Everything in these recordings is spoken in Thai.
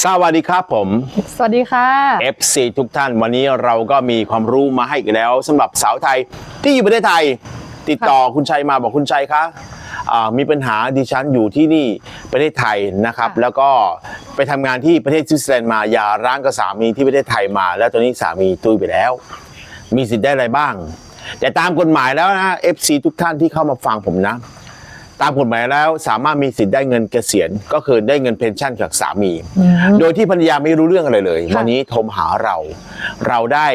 สวัสดีครับผม สวัสดีค่ะ FC ทุกท่านวันนี้เราก็มีความรู้มาให้อีกแล้วสำหรับสาวไทยที่อยู่ประเทศไทย ติดต่อคุณชัยมาบอกคุณชัยคะอ่ามีปัญหาดิฉันอยู่ที่นี่ประเทศไทยนะครับ ค่ะ แล้วก็ไปทำงานที่ประเทศสวิตเซอร์แลนด์มาอย่าร้างกับสามีที่ประเทศไทยมา แล้วตอนนี้สามีตุยไปแล้ว มีสิทธิ์ได้อะไรบ้าง แต่ตามกฎหมายแล้วนะ FC ทุกท่านที่เข้ามาฟังผมนะ ตามกฎหมายแล้วสามารถมีสิทธิ์ได้เงินเกษียณก็คือได้เงินเพนชั่นจากสามี โดยที่ภรรยาไม่รู้เรื่องอะไรเลยค่ะวันนี้โทรมาหาเรา เราได้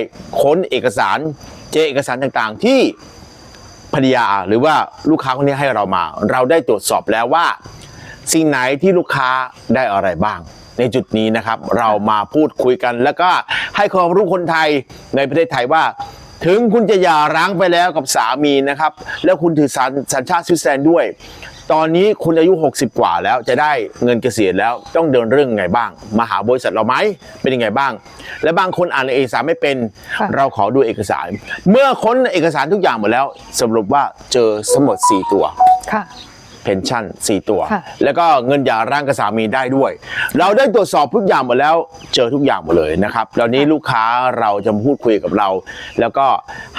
ค้นเอกสารเจอเอกสารต่างๆที่ภรรยาหรือว่าลูกค้าคนนี้ให้เรามา เราได้ตรวจสอบแล้วว่า สิ่งไหนที่ลูกค้าได้อะไรบ้าง ในจุดนี้นะครับ เรามาพูดคุยกัน แล้วก็ให้ความรู้คนไทยในประเทศไทยว่า ถึงคุณจะหย่าร้างไปแล้วกับสามีนะครับ แล้วคุณถือสัญสัญชาติสวิตเซอร์แลนด์ด้วย ตอนนี้คุณอายุ 60 กว่าแล้วจะได้เงินเกษียณแล้วต้องเดินเรื่องไงบ้าง มาหาบริษัทเราไหมเป็นยังไงบ้าง และบางคนอ่านเอกสารไม่เป็นค่ะเราขอดูเอกสาร เมื่อค้นเอกสารทุกอย่างหมดแล้ว สรุปว่าเจอสมด4ตัวค่ะ เพนชั่น 4 ตัวค่ะแล้วก็เงินหย่าร้างกับสามีได้ด้วย เราได้ตรวจสอบทุกอย่างหมดแล้วเจอทุกอย่างหมดเลยนะครับตอนนี้ลูกค้าเราจะมาพูดคุยกับเรา แล้วก็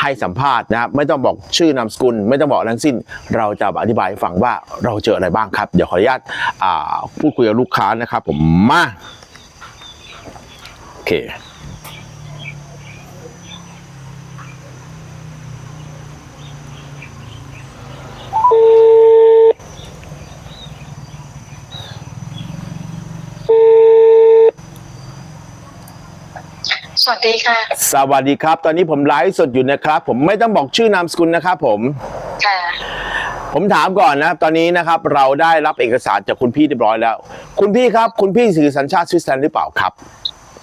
ให้สัมภาษณ์นะครับไม่ต้องบอกชื่อนามสกุล ไม่ต้องบอกทั้งสิ้น เราจะอธิบายให้ฟังว่าเราเจออะไรบ้างครับ เดี๋ยวขออนุญาตอ่าพูดคุยกับลูกค้านะครับผมมาโอเค ส วัสดีค่ะ สวัสดีครับ ตอนนี้ผมไลฟ์สดอยู่นะครับ ผมไม่ต้องบอกชื่อนามสกุลนะครับผมค่ะ ผมถามก่อนนะตอนนี้นะครับ เราได้รับเอกสารจากคุณพี่เรียบร้อยแล้ว คุณพี่ครับ คุณพี่ถือสัญชาติสวิตเซอร์แลนด์หรือเปล่าครับ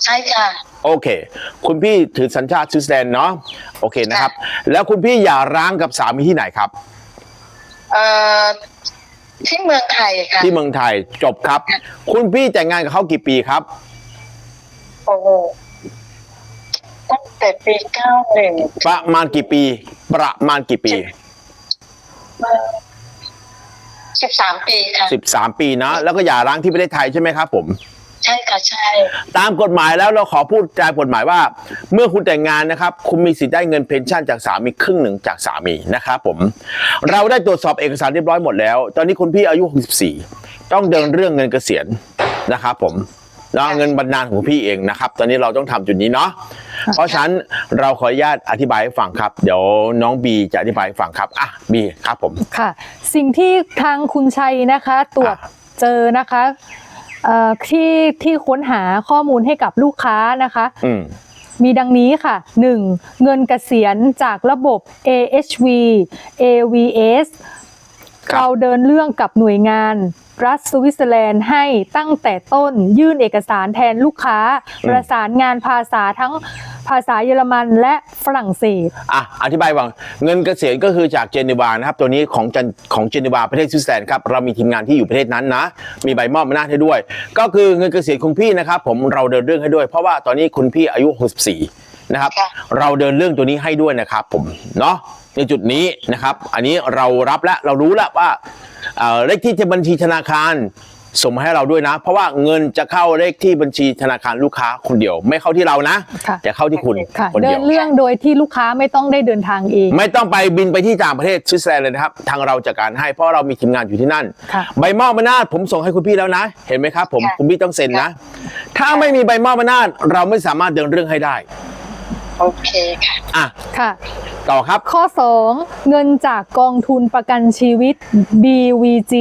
ใช่ค่ะ โอเค คุณพี่ถือสัญชาติสวิตเซอร์แลนด์เนาะโอเคนะครับ แล้วคุณพี่อย่าร้างกับสามีที่ไหนครับเอ่อที่เมืองไทยค่ะที่เมืองไทยจบครับ คุณพี่แต่งงานกับเขากี่ปีครับ โอ้โหตั้ง แต่ปีเก้าหนึ่งประมาณกี่ปี ประมาณกี่ปีสิบสามปีค่ะ13ปีนะ แล้วก็อย่าร้างที่ประเทศไทยใช่ไหมครับผม ใช่ค่ะใช่ ตามกฎหมายแล้วเราขอพูดตามกฎหมายว่า เมื่อคุณแต่งงานนะครับ คุณมีสิทธิ์ได้เงินเพนชั่นจากสามีครึ่งหนึ่งจากสามีนะครับผม เราได้ตรวจสอบเอกสารเรียบร้อยหมดแล้ว ตอนนี้คุณพี่อายุ64ต้องเดินเรื่องเงินเกษียณนะครับผมแล้วเงินบรรณาของพี่เองนะครับ ตอนนี้เราต้องทำจุดนี้เนาะ เพราะฉะนั้นเราขออนุญาตอธิบายให้ฟังครับ เดี๋ยวน้องบีจะอธิบายให้ฟังครับอะบีครับผมค่ะ สิ่งที่ทางคุณชัยนะคะตรวจอะเจอนะคะเอ่อที่ที่ค้นหาข้อมูลให้กับลูกค้านะคะ อืม มีดังนี้ค่ะ 1. เงินเกษียณจากระบบ AHV AVS ครับเราเดินเรื่องกับหน่วยงาน รัฐสวิตเซอร์แลนด์ให้ตั้งแต่ต้นยื่นเอกสารแทนลูกค้าประสานงานภาษาทั้ง ภาษาเยอรมันและฝรั่งเศส อะอธิบายว่าเงินเกษียณก็คือจากเจนีวานะครับตัวนี้ของจันของเจนีวาประเทศสวิตเซอร์แลนด์ครับเรามีทีมงานที่อยู่ประเทศนั้นนะ มีใบมอบอำนาจให้ด้วย ก็คือเงินเกษียณของพี่นะครับผมเราเดินเรื่องให้ด้วย เพราะว่าตอนนี้คุณพี่อายุ 64 นะครับค่ะเราเดินเรื่องตัวนี้ให้ด้วยนะครับผมเนาะในจุดนี้นะครับ อันนี้เรารับแล้วเรารู้แล้วว่าเอ่อเลขที่บัญชีธนาคาร ส่งมาให้เราด้วยนะ เพราะว่าเงินจะเข้าเลขที่บัญชีธนาคารลูกค้าคนเดียว ไม่เข้าที่เรานะ ค่ะจะเข้าที่คุณค่ะคนเดิเดียนว เรื่องโดยที่ลูกค้าไม่ต้องได้เดินทางเอง ไม่ต้องไปบินไปที่ต่างประเทศสวิตเซอร์แลนด์เลยนะครับ ทางเราจัดการให้เพราะเรามีทีมงานอยู่ที่นั่น ค่ะ ใบมอบอำนาจผมส่งให้คุณพี่แล้วนะ เห็นไหมครับ ผมค่ะคุณพี่ต้องเซ็นนะถ้าไม่มีใบมอบอำนาจเราไม่สามารถเดินเรื่องให้ได้ โอเคค่ะ อะ ค่ะ ต่อครับ ข้อ 2 เงินจากกองทุนประกันชีวิต BVG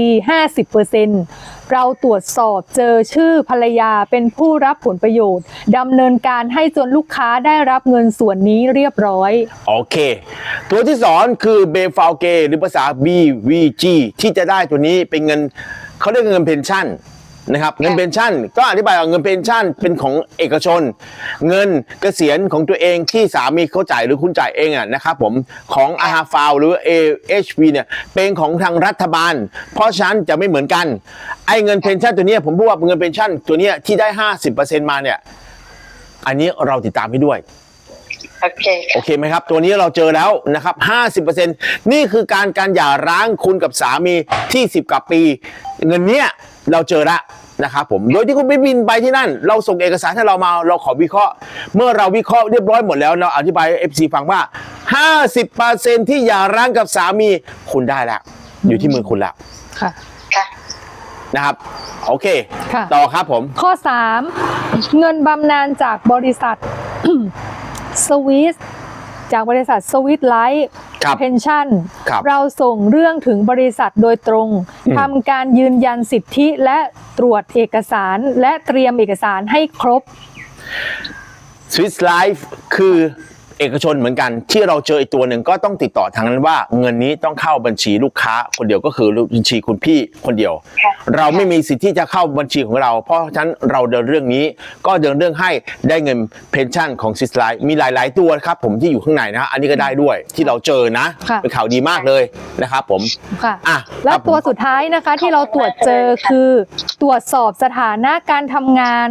50% เราตรวจสอบเจอชื่อภรรยาเป็นผู้รับผลประโยชน์ดำเนินการให้จนลูกค้าได้รับเงินส่วนนี้เรียบร้อย โอเค ตัวที่สอนคือเบฟาวเกหรือภาษา BVG ที่จะได้ตัวนี้เป็นเงินเขาเรียกเงินเพนชั่น นะครับเงินเพนชั่น ก็อธิบายว่าเงินเพนชั่นเป็นของเอกชน เงินเกษียณของตัวเองที่สามีเขาจ่ายหรือคุณจ่ายเองอะนะครับผมของอาฮาฟาวหรือ AHV เนี่ยเป็นของทางรัฐบาล เพราะฉะนั้นจะไม่เหมือนกันไอ้เงินเพนชั่นตัวเนี้ยผมพูดว่าเงินเพนชั่นตัวเนี้ยที่ได้50%มาเนี่ยอันนี้เราติดตามให้ด้วยโอเคโอค่ะเคไหมครับ ตัวนี้เราเจอแล้วนะครับ50%นี่คือการการหย่าร้างคุณกับสามีที่10กว่าปี เงินเนี้ย เราเจอละนะครับผมโดยที่คุณไม่บินไปที่นั่น เราส่งเอกสารให้เรามาเราขอวิเคราะห์ เมื่อเราวิเคราะห์เรียบร้อยหมดแล้วเราอธิบายเอฟซีฟังว่า 50%ที่อย่าร้างกับสามีคุณได้แล้วอยู่ที่มือคุณแล้วค่ะค่ะนะครับโอเค ค่ะ ต่อครับผม ข้อ 3 เงินบำนาญจากบริษัท สวิส จากบริษัทสวิสไลท์ครับเพนชั่นครับเราส่งเรื่องถึงบริษัทโดยตรงอืมทำการยืนยันสิทธิและตรวจเอกสารและเตรียมเอกสารให้ครบ Swiss Life คือ เอกชนเหมือนกันที่เราเจออีกตัวหนึ่งก็ต้องติดต่อทางนั้นว่า เงินนี้ต้องเข้าบัญชีลูกค้า คนเดียวก็คือบัญชีคุณพี่คนเดียวค่ะเราไม่มีสิทธิ์ที่จะเข้าบัญชีของเรา เพราะฉะนั้นเราเดินเรื่องนี้ก็เดินเรื่องให้ได้เงินเพนชั่นของซิสไลมีหลาย ๆ ตัวครับ ผมที่อยู่ข้างในนะอันนี้ก็ได้ด้วยที่เราเจอนะค่ะเป็นข่าวดีมากเลยนะครับผมค่ะอะและครับผมตัวสุดท้ายนะคะที่เราตรวจเจอคือตรวจสอบสถานะการทำงาน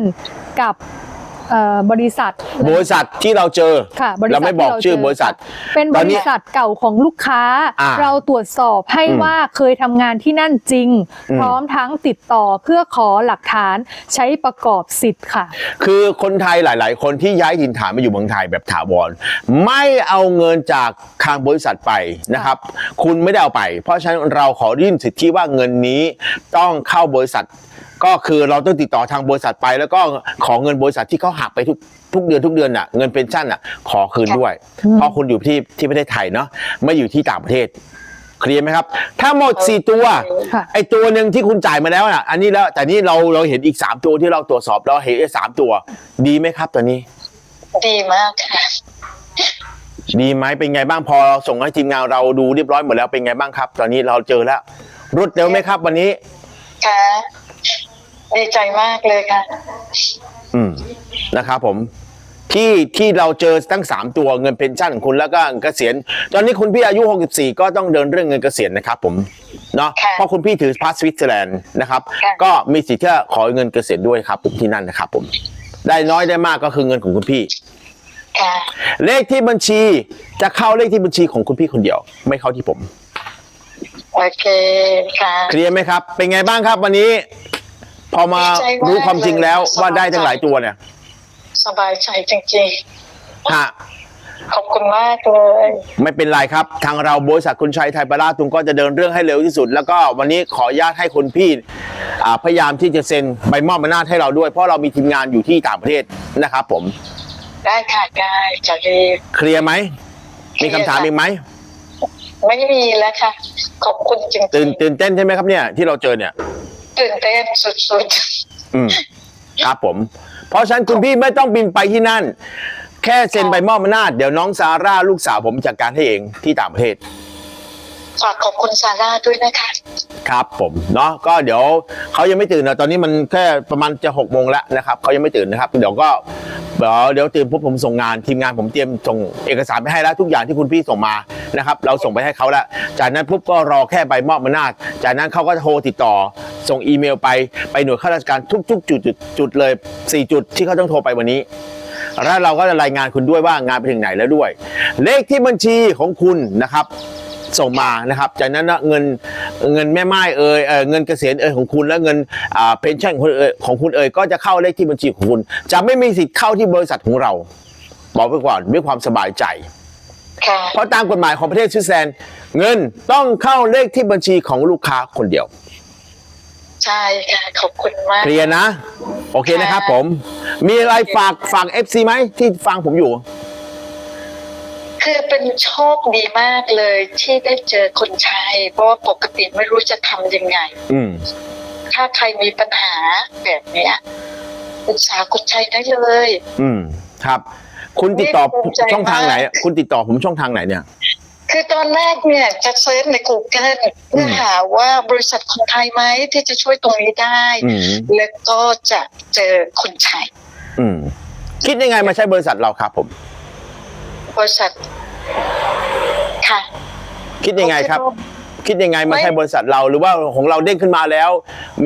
กับเอ่อ บริษัท บริษัทที่เราเจอค่ะบริษัทเราไม่บอกที่เราชื่อเจอบริษัท เป็นตบอนนี้ริษัทเก่าของลูกค้าอ่าเราตรวจสอบให้อืมว่าเคยทำงานที่นั่นจริงอืมพร้อมทั้งติดต่อเพื่อขอหลักฐานใช้ประกอบสิทธิ์ค่ะ คือคนไทยหลาย ๆ คนที่ย้ายถิ่นฐานมาอยู่เมืองไทยแบบถาวรไม่เอาเงินจากทางบริษัทไปนะครับ คุณไม่ได้เอาไป เพราะฉะนั้นเราขอยื่นสิทธิว่าเงินนี้ต้องเข้าบริษัท ก็คือเราต้องติดต่อทางบริษัทไป แล้วก็ขอเงินบริษัทที่เขาหักไปทุกทุกเดือนทุกเดือนน่ะเงินเป็นชั่นน่ะขอคืนด้วยอืมเพราะคุณอยู่ที่ที่ประเทศไทยเนาะไม่อยู่ที่ต่างประเทศเคลียร์ไหมครับ ถ้าหมดสี่ตัวค่ะไอตัวหนึ่งที่คุณจ่ายมาแล้วน่ะ อันนี้แล้วแต่นี่เราเราเห็นอีก 3 ตัวที่เราตรวจสอบเราเห็นไอ้สามตัว ดีไหมครับตอนนี้ ดีมากค่ะดีไหมเป็นไงบ้างพอเราส่งให้ทีมงานเราดูเรียบร้อยหมดแล้วเป็นไงบ้างครับ ตอนนี้เราเจอแล้วรวดเร็วไหมครับ วันนี้ค่ะ ดีใจมากเลยค่ะ อืมนะครับผม ที่ที่เราเจอทั้ง3ตัวเงินเพนชั่นของคุณแล้วก็เกษียณตอนนี้คุณพี่อายุ 64 ก็ต้องเดินเรื่องเงินเกษียณนะครับผมเนาะค่ะเพราะคุณพี่ถือพาสสวิตเซอร์แลนด์นะครับ ค่ะ ก็มีสิทธิ์ที่จะขอเงินเกษียณด้วยครับผมที่นั่นนะครับ ผม ได้น้อยได้มากก็คือเงินของคุณพี่ ค่ะ เลขที่บัญชีจะเข้าเลขที่บัญชีของคุณพี่คนเดียว ไม่เข้าที่ผม โอเคค่ะ เคลียร์ไหมครับ เป็นไงบ้างครับวันนี้ พอมาดีใจมากรู้ความจริงแล้วเลยว่าได้ทั้งหลายตัวเนี่ย สบายใจจริงฮะๆขอบคุณมากเลย ไม่เป็นไรครับ ทางเราบริษัทคุณชัยไทยปราตุงก็จะเดินเรื่องให้เร็วที่สุด แล้วก็วันนี้ขออนุญาตให้คุณพี่อ่าพยายามที่จะเซ็นใบมอบอำนาจให้เราด้วย เพราะเรามีทีมงานอยู่ที่ต่างประเทศนะครับผม ได้ค่ะได้จะรีบเคลียร์ไหม มีคำถามอีกไหม ไม่มีแล้วค่ะ ขอบคุณจริงๆตื่นตื่นเต้นใช่ไหมครับเนี่ยที่เราเจอเนี่ย ตื่นเต้นสุดอืมครับผม เพราะฉะนั้นคุณพี่ไม่ต้องบินไปที่นั่น แค่เซ็นใบมอบอำนาจเดี๋ยวน้องซาร่าลูกสาวผมจัดการให้เองที่ต่างประเทศ ฝากขอบคุณซาร่าด้วยนะคะครับผมเนาะก็เดี๋ยวเขายังไม่ตื่นนะตอนนี้มันแค่ประมาณจะหกโมงแล้วนะครับเขายังไม่ตื่นนะครับ เดี๋ยวก็เดี๋ยวเดี๋ยวตื่นปุ๊บผมส่งงานทีมงานผมเตรียมส่งเอกสารไปให้แล้วทุกอย่างที่คุณพี่ส่งมานะครับ เราส่งไปให้เขาแล้วจากนั้นปุ๊บก็รอแค่ใบมอบอำนาจจากนั้นเขาก็โทรติดต่อ ส่งอีเมลไปไปหน่วยข้าราชการทุกๆจุดจุดจุดเลยสี่จุดที่เขาต้องโทรไปวันนี้แล้วเราก็จะรายงานคุณด้วยว่างานไปถึงไหนแล้วด้วย เลขที่บัญชีของคุณนะครับ ส่งมานะครับ จากนั้นนะเงินเงินแม่ไม้เอ่ยเอ่อเงินเกษียณเอ่ยของคุณและเงินอ่าเพนชั่นของคุณเอ่ยของคุณเอ่ยก็จะเข้าเลขที่บัญชีของคุณ จะไม่มีสิทธิ์เข้าที่บริษัทของเรา บอกไปก่อนด้วยความสบายใจค่ะเพราะตามกฎหมายของประเทศสวิตเซอร์แลนด์เงินต้องเข้าเลขที่บัญชีของลูกค้าคนเดียว ใช่ค่ะขอบคุณมากเคลียร์นะ โอเคนะครับค่ะผม มีอะไรฝากฝาก FC ไหมที่ฟังผมอยู่ คือเป็นโชคดีมากเลยที่ได้เจอคนใช้ เพราะว่าปกติไม่รู้จะทำยังไง อืม ถ้าใครมีปัญหาแบบเนี้ยปรึกษาคนใช้ได้เลย อืม ครับ คุณติดต่อนี่ภูมิใจช่องทางไหนมากคุณติดต่อผมช่องทางไหนเนี่ย คือตอนแรกเนี่ยจะเซิร์ชใน Google เพื่อหาว่าบริษัทคนไทยไหมที่จะช่วยตรงนี้ได้ อืม แล้วก็จะเจอคนใช้ อืม คิดยังไงมาใช้บริษัทเราครับผม บริษัท ค่ะ คิดยังไงครับโอเคคิดยังไงมาไม่ใช้บริษัทเราหรือว่าของเราเด้งขึ้นมาแล้ว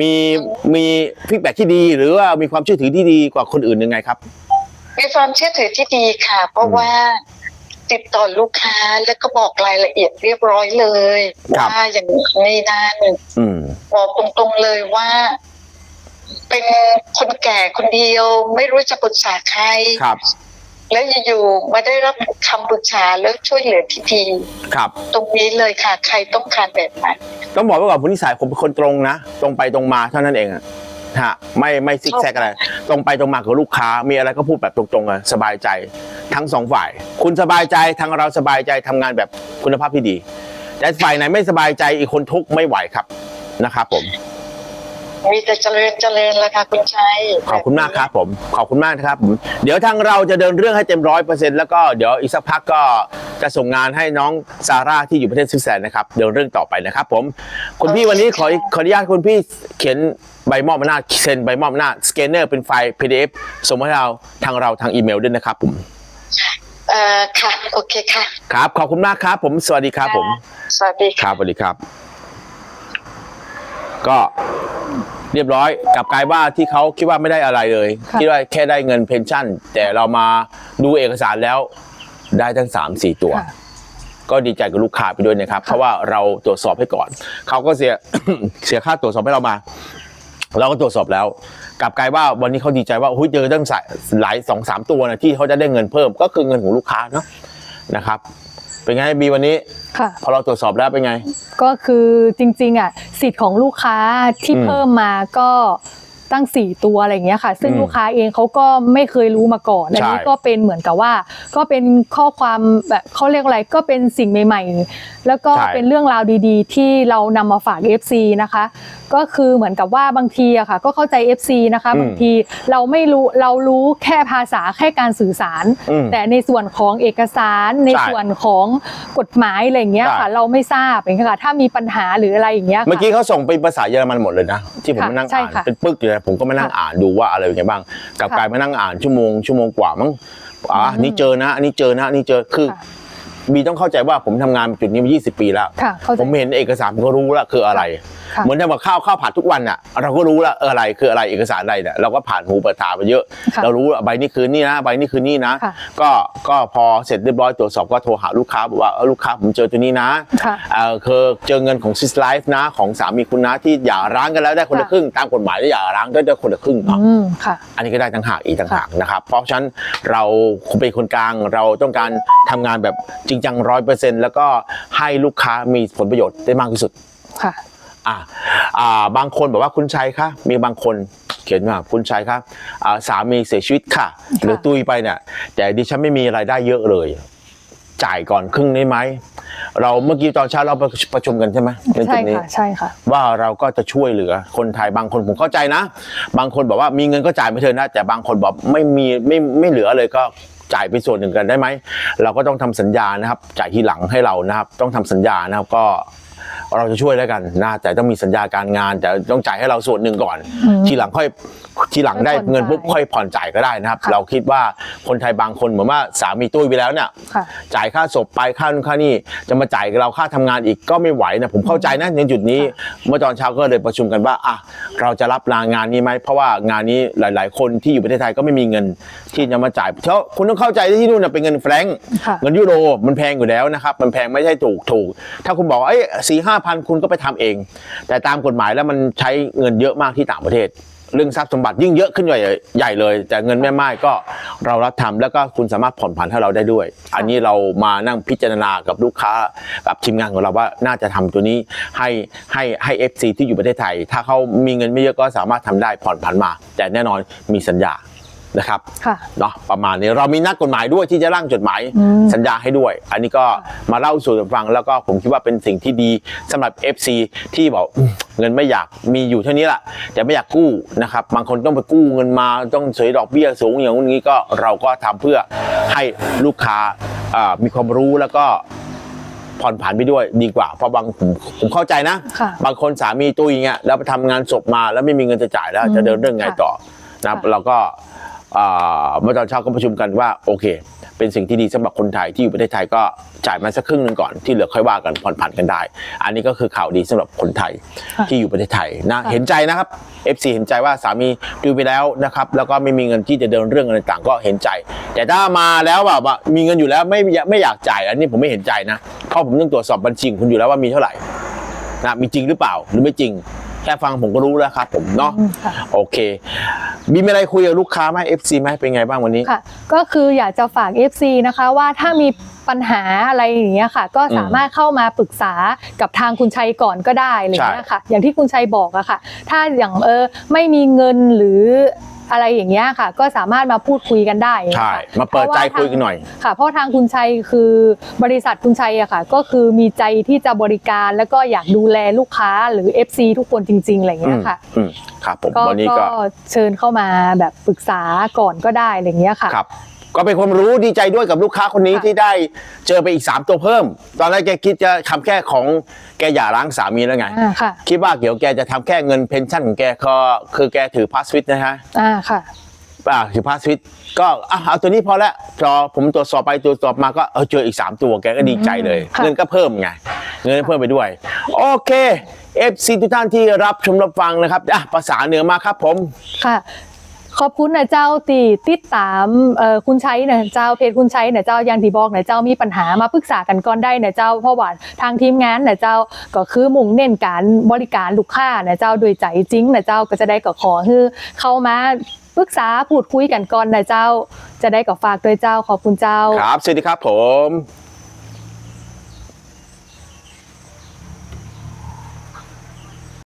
มีมีฟีดแบ็ที่ดี หรือว่ามีความเชื่อถือที่ดีกว่าคนอื่นยังไงครับ มีความเชื่อถือที่ดีค่ะ เพราะอืมว่าติดต่อลูกค้าแล้วก็บอกรายละเอียดเรียบร้อยเลยครับว่าอย่างนี้นั่นอืมบอกตรงๆเลยว่า เป็นคนแก่คนเดียวไม่รู้จะปรึกษาใครครับ แล้วอยู่ๆมาได้รับคำปรึกษาแล้วช่วยเหลือที่ดีครับ ตรงนี้เลยค่ะ ใครต้องการแบบนั้นต้องบอกไว้ก่อนผมนิสัยผมเป็นคนตรงนะ ตรงไปตรงมาเท่านั้นเองอะฮะไม่ไม่ซิกแซกอะไร ตรงไปตรงมากับลูกค้า มีอะไรก็พูดแบบตรงๆอะสบายใจ ทั้งสองฝ่าย คุณสบายใจทางเราสบายใจทำงานแบบคุณภาพที่ดี แต่ฝ่ายไหนไม่สบายใจอีกคนทุกข์ไม่ไหวครับนะครับผม มีแต่เจริญเจริญแล้วค่ะคุณชัยขอบคุณมากครับผม ขอบคุณมากนะครับผมเดี๋ยวทางเราจะเดินเรื่องให้เต็มร้อยเปอร์เซ็นต์แล้วก็เดี๋ยวอีกสักพักก็จะส่งงานให้น้องซาร่าที่อยู่ประเทศสวิตเซอร์แลนด์นะครับเดินเรื่องต่อไปนะครับ ผมคุณพี่วันนี้ขอขออนุญาตคุณพี่เขียนใบมอบอำนาจเซ็นใบมอบอำนาจสแกนเนอร์เป็นไฟล์ PDF ส่งมาให้เราทางเราทางอีเมลด้วยนะครับผมเอ่อค่ะ โอเคค่ะ ครับ ขอบคุณมากครับผม สวัสดีครับผม สวัสดีคค่ะรับสวัสดีครับ ก็เรียบร้อยกลับกลายว่าที่เขาคิดว่าไม่ได้อะไรเลยค่ะคิดว่าแค่ได้เงินเพนชั่น แต่เรามาดูเอกสารแล้วได้ทั้งสามสี่ตัวค่ะก็ดีใจกับลูกค้าไปด้วยนะครับ เพราะว่าเราตรวจสอบให้ก่อน เขาก็เสียเสียค่าตรวจสอบให้เรามา เราก็ตรวจสอบแล้วกลับกลายว่าวันนี้เขาดีใจว่าหุ้ยเจอตั้งหลายสองสามตัวนะที่เขาจะได้เงินเพิ่ม ก็คือเงินของลูกค้าเนาะนะครับ เป็นไงบีวันนี้ ค่ะ พอเราตรวจสอบแล้วเป็นไง ก็คือจริงๆอะสิทธิ์ของลูกค้าที่อืมเพิ่มมาก็ตั้ง4ตัวอะไรอย่างเงี้ยค่ะ ซึ่งอืมลูกค้าเองเขาก็ไม่เคยรู้มาก่อนอันนี้ใช่ก็เป็นเหมือนกับว่า ก็เป็นข้อความแบบเขาเรียกอะไรก็เป็นสิ่งใหม่ ๆ แล้วก็ใช่เป็นเรื่องราวดีๆ ที่เรานำมาฝาก FC นะคะ ก็คือเหมือนกับว่าบางทีอะค่ะ ก็เข้าใจ FC นะคะอืมบางทีเราไม่รู้เรารู้แค่ภาษาแค่การสื่อสารอืมแต่ในส่วนของเอกสารในใช่ส่วนของกฎหมายอะไรอย่างเงี้ยใช่ค่ะ เราไม่ทราบอย่างเงี้ยค่ะ ถ้ามีปัญหาหรืออะไรอย่างเงี้ยค่ะเมื่อกี้เขาส่งเป็นภาษาเยอรมันหมดเลยนะ ที่ผมค่ะมานั่งใช่อ่านค่ะเป็นปึกเลยนะผมก็มานั่งค่ะอ่านดูว่าอะไรเป็นไงบ้างกลับค่ะกลายมานั่งอ่านชั่วโมงชั่วโมงกว่ามั้งอ่าอืมนี่เจอนะอันนี้เจอนะอันนี้เจอคือค่ะ บีต้องเข้าใจว่าผมทำงานจุดนี้มา20 ปีแล้วค่ะเข้าใจผมเห็นเอกสารผมก็รู้แล้วคืออะไรค่ะเหมือนทำกับข้าวข้าวผัดทุกวันอะ เราก็รู้แล้วเอออะไรคืออะไรเอกสารอะไรเนี่ยเราก็ผ่านหูเปิดตาไปเยอะค่ะเรารู้ว่าใบนี้คือนี่นะใบนี้คือนี่นะค่ะก็ก็พอเสร็จเรียบร้อยตรวจสอบก็โทรหาลูกค้าบอกว่าเออลูกค้าผมเจอตัวนี้นะค่ะเออคือเจอเงินของซิสไลฟ์นะของสามีคุณนะที่หย่าร้างกันแล้วได้คนละค่ะครึ่งตามกฎหมายได้หย่าร้างได้ได้คนละครึ่งเนาะอืมค่ะอันนี้ก็ได้ต่างหากอีกต่างหากนะครับเพราะฉะนั้นเราเป็นคนกลางเราต้องการทำงานแบบจริงจังร้อยเปอร์เซ็นต์แล้วก็ให้ลูกค้ามีผลประโยชน์ได้มากที่สุดค่ะอ่าอ่าบางคนบอกว่าคุณชัยคะมีบางคนเขียนว่าคุณชัยครับอ่าสามีเสียชีวิตค่ะ หรือตุยไปเนี่ยแต่ดิฉันไม่มีรายได้เยอะเลย จ่ายก่อนครึ่งได้ไหมเราเมื่อกี้ตอนเช้าเราประชุมกันใช่ไหมในจุใช่ดนี้ ค่ะใช่ค่ะ ว่าเราก็จะช่วยเหลือคนไทยบางคนผมเข้าใจนะ บางคนบอกว่ามีเงินก็จ่ายไปเถอะนะ แต่บางคนบอกไม่มีไม่ไม่เหลือเลยก็ จ่ายไปส่วนหนึ่งกันได้ไหม เราก็ต้องทำสัญญานะครับ จ่ายทีหลังให้เรานะครับ ต้องทำสัญญานะครับก็ เราจะช่วยแล้วกันนะแต่ต้องมีสัญญาการงาน แต่ต้องจ่ายให้เราส่วนหนึ่งก่อนอืมทีหลังค่อยทีหลังได้ค่อยผ่อนเงินปุ๊บจ่ายค่อยผ่อนจ่ายก็ได้นะครับค่ะเราคิดว่าคนไทยบางคนเหมือนว่าสามีตุ้ยไปแล้วเนี่ยค่ะจ่ายค่าศพไปค่านู่นค่านี่จะมาจ่ายกับเราค่าทำงานอีกก็ไม่ไหวนะผมเข้าใจนะในจุดนี้ เมื่อตอนเช้าก็เลยประชุมกันว่าอะเราจะรับงานงานนี้ไหมเพราะว่างานนี้หลาย ๆ คนที่อยู่ประเทศไทยก็ไม่มีเงินที่จะมาจ่ายเพราะคุณต้องเข้าใจที่นู่นนะเป็นเงินแฟรงก์ค่ะเงินยูโรมันแพงอยู่แล้วนะครับมันแพงไม่ใช่ถูกถูกถ้าคุณบอกว่าเอ้ยสี่ห้าพันคุณก็ไปทำเอง แต่ตามกฎหมายแล้วมันใช้เงินเยอะมากที่ต่างประเทศ เรื่องทรัพย์สมบัติยิ่งเยอะขึ้นใหญ่ใหญ่เลย แต่เงินแม่ไม้ก็เรารับทำแล้วก็คุณสามารถผ่อนผันให้เราได้ด้วย อันนี้เรามานั่งพิจารณากับลูกค้ากับทีมงานของเราว่าน่าจะทำตัวนี้ให้ให้ให้ FC ที่อยู่ประเทศไทย ถ้าเขามีเงินไม่เยอะก็สามารถทำได้ผ่อนผันมา แต่แน่นอนมีสัญญา นะครับค่ะเนาะประมาณนี้เรามีนักกฎหมายด้วยที่จะร่างจดหมายอืมสัญญาให้ด้วย อันนี้ก็มาเล่าสู่กันฟัง แล้วก็ผมคิดว่าเป็นสิ่งที่ดีสำหรับ FC ที่บอกอืมเงินไม่อยากมีอยู่เท่านี้แหละแต่ไม่อยากกู้นะครับบางคนต้องไปกู้เงินมาต้องเสียดอกเบี้ยสูงอย่างนี้ก็เราก็ทำเพื่อให้ลูกค้าอ่ามีความรู้แล้วก็ผ่อนผันไปด้วยดีกว่า เพราะบางผมผมเข้าใจนะค่ะบางคนสามีตุ้ยอย่างเงี้ยแล้วไปทำงานศพมาแล้วไม่มีเงินจะจ่ายแล้วจะเดินเรื่องไงต่อนะครับค่ะเราก็อ่า เมื่อตอนเช้าก็ประชุมกันว่าโอเค เป็นสิ่งที่ดีสำหรับคนไทยที่อยู่ประเทศไทยก็จ่ายมาสักครึ่งหนึ่งก่อนที่เหลือค่อยว่ากันผ่อนผันกันได้ อันนี้ก็คือข่าวดีสำหรับคนไทยค่ะที่อยู่ประเทศไทยนะค่ะเห็นใจนะครับ FC เห็นใจว่าสามีดูไปแล้วนะครับแล้วก็ไม่มีเงินที่จะเดินเรื่องอะไรต่างก็เห็นใจ แต่ถ้ามาแล้วแบบว่ามีเงินอยู่แล้วไม่ไม่อยากจ่ายอันนี้ผมไม่เห็นใจนะเพราะผมต้องตรวจสอบบัญชีของคุณอยู่แล้วว่ามีเท่าไหร่นะมีจริงหรือเปล่าหรือไม่จริง ค่ฟังผมก็รู้แล้วครับผมเนาะอืมค่ะโอเค มีอะไรคุยกับลูกค้าไหม FC ไหมเป็นไงบ้างวันนี้ค่ะก็คืออยากจะฝาก FC นะคะว่าถ้ามีปัญหาอะไรอย่างเงี้ยค่ะ ก็สามารถเข้ามาปรึกษากับทางคุณชัยก่อนก็ได้อะไรอย่างเงี้ยค่ะ อย่างที่คุณชัยบอกอะค่ะ ถ้าอย่างเออไม่มีเงินหรือ อะไรอย่างเงี้ยค่ะ ก็สามารถมาพูดคุยกันได้ใช่ค่ะมาเปิดใจคุยกันหน่อยค่ะ เพราะทางคุณชัยคือบริษัทคุณชัยอะค่ะ ก็คือมีใจที่จะบริการแล้วก็อยากดูแลลูกค้าหรือ FC ทุกคนจริง ๆอะไรอย่างอืเงี้มยค่ะอืมครับผมก็วันนี้ก็ก็เชิญเข้ามาแบบปรึกษาก่อนก็ได้อะไรอย่างเงี้ยค่ะครับ ก็เป็นความรู้ดีใจด้วยกับลูกค้าคนนี้ค่ะที่ได้เจอไปอีก 3 ตัวเพิ่ม ตอนแรกแกคิดจะทำแค่ของแกหย่าร้างสามีแล้วไง อ่าค่ะ คิดว่าเดี๋ยวแกจะทำแค่เงินเพนชั่นของแกก็คือแกถือพาสฟิตนะฮะ อ่าค่ะ อ่าถือพาสฟิตก็อะเอาตัวนี้พอแล้วพอผมตรวจสอบไปตรวจสอบมาก็เออเจออีก 3 ตัวแกก็ดีใจเลย ค่ะ เงินก็เพิ่มไง เงินเพิ่มไปด้วย โอเค FC ทุกท่านที่รับชมรับฟังนะครับอะภาษาเหนือมาครับผม ค่ะ ขอบคุณนะเจ้าตีติดตามเอ่อคุณใช้นะเจ้าเพจคุณใช้นะเจ้ายังที่บอกนะเจ้ามีปัญหามาปรึกษากันก่อนได้นะเจ้าเพราะว่าทางทีมงานนะเจ้าก็คือมุ่งเน้นการบริการลูกค้านะเจ้าโดยใจจริงนะเจ้าก็จะได้ก็ขอให้เข้ามาปรึกษาพูดคุยกันก่อนนะเจ้า จะได้ก็ฝากโดวยเจ้าขอบคุณเจ้า ครับสวัสดีครับผม